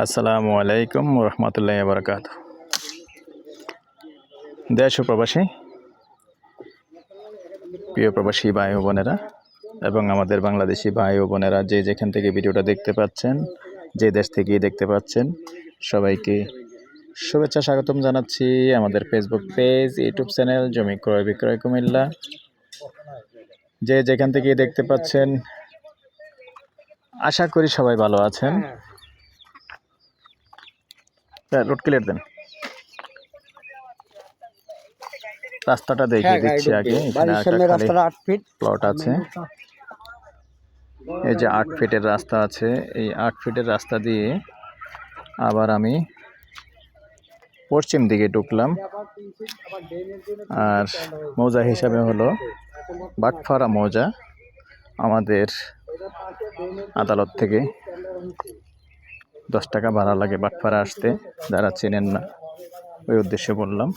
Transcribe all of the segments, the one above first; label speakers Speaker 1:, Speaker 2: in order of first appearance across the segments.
Speaker 1: আসসালামু আলাইকুম রহমতুল্লাহ বারকাত দেশ প্রবাসী, প্রিয় প্রবাসী ভাই ও বোনেরা এবং আমাদের বাংলাদেশি ভাই ও বোনেরা যে যেখান থেকে ভিডিওটা দেখতে পাচ্ছেন, যে দেশ থেকেই দেখতে পাচ্ছেন, সবাইকে শুভেচ্ছা স্বাগতম জানাচ্ছি আমাদের ফেসবুক পেজ ইউটিউব চ্যানেল জমি ক্রয় বিক্রয় কুমিল্লা। যে যেখান থেকে দেখতে পাচ্ছেন, আশা করি সবাই ভালো আছেন। হ্যাঁ, রোড ক্লিয়ার দেন। রাস্তাটা দেখিয়ে দিচ্ছি আগে
Speaker 2: রাস্তাটা আট ফিট
Speaker 1: প্লট আছে। এই যে আট ফিটের রাস্তা আছে এই আট ফিটের রাস্তা দিয়ে আবার আমি পশ্চিম দিকে ঢুকলাম। আর মৌজা হিসাবে হলো বাটফাড়া মৌজা আমাদের আদালত থেকে। দশ টাকা ভাড়া লাগে বাটফাড়া আসতে। যারা চেনেন না, ওই উদ্দেশ্যে বললাম।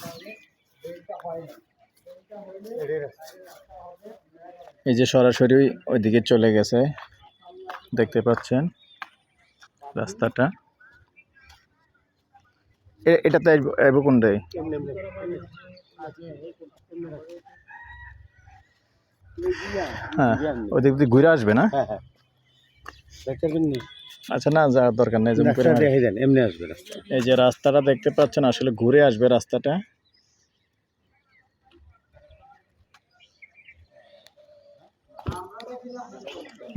Speaker 1: এই যে সরাসরি ওইদিকে চলে গেছে, দেখতে পাচ্ছেন রাস্তাটা। এ- এটাতে আসবো- কোনটায় হ্যাঁ ওইদিক দিয়ে ঘুরে আসবে না?
Speaker 2: হ্যাঁ হ্যাঁ। দেখতে পাবেন নি?
Speaker 1: আচ্ছা না যাওয়ার দরকার নেই জুম করে
Speaker 2: রাস্তা
Speaker 1: না।
Speaker 2: দেখে যান এমনি আসবে রাস্তা
Speaker 1: এই যে রাস্তাটা দেখতে পাচ্ছেন আসলে ঘুরে আসবে রাস্তাটা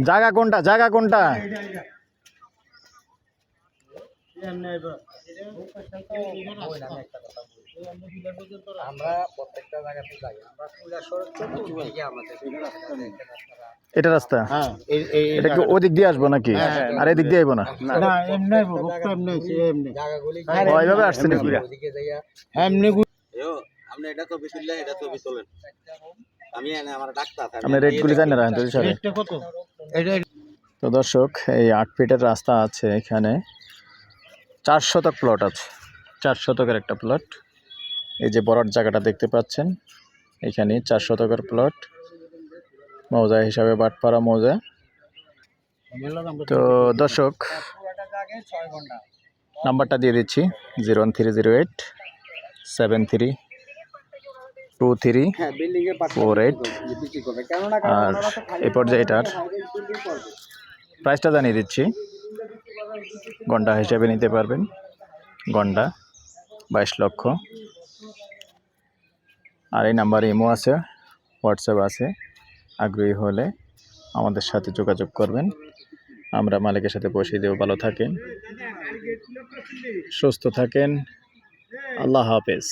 Speaker 1: জায়গা কোনটা জায়গা কোনটা
Speaker 2: আমরা প্রত্যেকটা জায়গাতে যাই। আমরা পূজা আমাদের
Speaker 1: এটা রাস্তা?
Speaker 2: হ্যাঁ
Speaker 1: এটা কি ওদিক দিয়ে আসব নাকি? আর এদিক দিয়ে আইবো না?
Speaker 2: না এমনি রূপটা এমনি আছে এমনি। জায়গাগুলি
Speaker 1: ও, আসছে নাকি?
Speaker 2: ওদিকে যাইয়া এমনি
Speaker 3: আপনি এটা ছবি তুললে এটা ছবি তোলেন আমি আমার ডাক্তার
Speaker 1: আপনি রেটগুলি জানেন রাখেন তো সরে
Speaker 2: রেটটা কত? এটা
Speaker 1: তো দর্শক এই আট ফিটের রাস্তা আছে এখানে। চার শতক প্লট আছে। চার শতকের একটা প্লট এই যে বড় জায়গাটা দেখতে পাচ্ছেন এখানে চার শতকের প্লট মৌজা হিসাবে বাটপাড়া মৌজা। তো দর্শক নাম্বারটা দিয়ে দিচ্ছি zero one three zero eight seven three two three
Speaker 2: হ্যাঁ
Speaker 1: ফোর এইট। আর এই পর্যায়ে এটার প্রাইসটা জানিয়ে দিচ্ছি। গন্ডা হিসাবে নিতে পারবেন। গন্ডা বাইশ লক্ষ। আর এই নাম্বার ইমো আছে, হোয়াটসঅ্যাপ আছে। আগ্রহী হলে আমাদের সাথে যোগাযোগ করবেন। আমরা মালিকের সাথে বসিয়ে দেব। ভালো থাকেন, সুস্থ থাকেন। আল্লাহ হাফেজ।